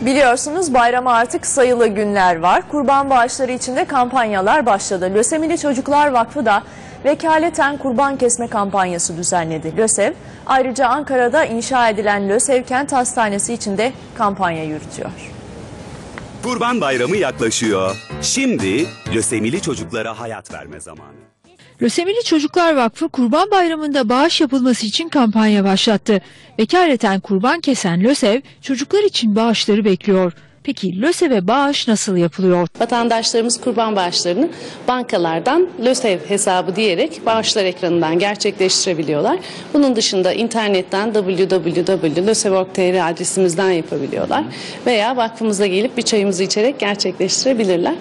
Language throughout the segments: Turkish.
Biliyorsunuz bayrama artık sayılı günler var. Kurban bağışları için de kampanyalar başladı. Lösemili Çocuklar Vakfı da vekaleten kurban kesme kampanyası düzenledi. LÖSEV ayrıca Ankara'da inşa edilen LÖSEV Kent Hastanesi için de kampanya yürütüyor. Kurban Bayramı yaklaşıyor. Şimdi lösemili çocuklara hayat verme zamanı. Lösemili Çocuklar Vakfı Kurban Bayramı'nda bağış yapılması için kampanya başlattı. Vekaleten kurban kesen LÖSEV çocuklar için bağışları bekliyor. Peki LÖSEV'e bağış nasıl yapılıyor? Vatandaşlarımız kurban bağışlarını bankalardan LÖSEV hesabı diyerek bağışlar ekranından gerçekleştirebiliyorlar. Bunun dışında internetten www.lösev.tr adresimizden yapabiliyorlar. Veya vakfımıza gelip bir çayımızı içerek gerçekleştirebilirler.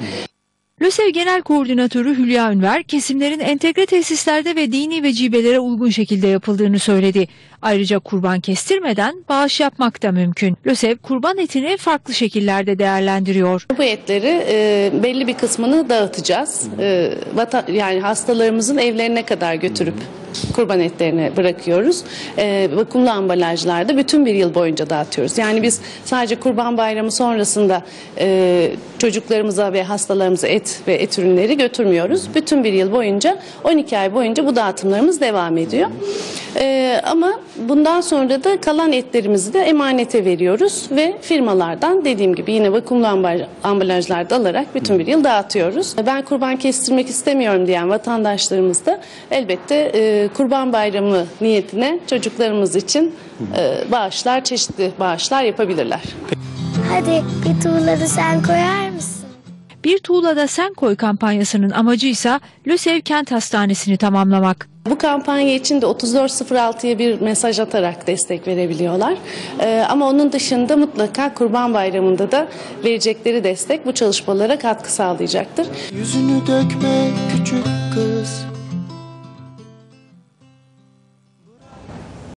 LÖSEV Genel Koordinatörü Hülya Ünver, kesimlerin entegre tesislerde ve dini vecibelere uygun şekilde yapıldığını söyledi. Ayrıca kurban kestirmeden bağış yapmak da mümkün. LÖSEV kurban etini farklı şekillerde değerlendiriyor. Bu etleri e, belli bir kısmını dağıtacağız. E, vata- yani hastalarımızın evlerine kadar götürüp kurban etlerini bırakıyoruz. E, vakumlu ambalajlarda bütün bir yıl boyunca dağıtıyoruz. Yani biz sadece kurban bayramı sonrasında e, çocuklarımıza ve hastalarımıza et ve et ürünleri götürmüyoruz. Bütün bir yıl boyunca 12 ay boyunca bu dağıtımlarımız devam ediyor. E, ama bundan sonra da kalan etlerimizi de emanete veriyoruz ve firmalardan dediğim gibi yine vakumlu ambal- ambalajlarda alarak bütün bir yıl dağıtıyoruz. Ben kurban kestirmek istemiyorum diyen vatandaşlarımız da elbette e, kurban bayramı niyetine çocuklarımız için e, bağışlar, çeşitli bağışlar yapabilirler. Hadi bir tuğları sen koyar mısın? Bir tuğlada sen koy kampanyasının amacı ise LÖSEV Kent Hastanesi'ni tamamlamak. Bu kampanya için de 3406'ya bir mesaj atarak destek verebiliyorlar. Ee, ama onun dışında mutlaka Kurban Bayramı'nda da verecekleri destek bu çalışmalara katkı sağlayacaktır. Yüzünü dökme küçük kız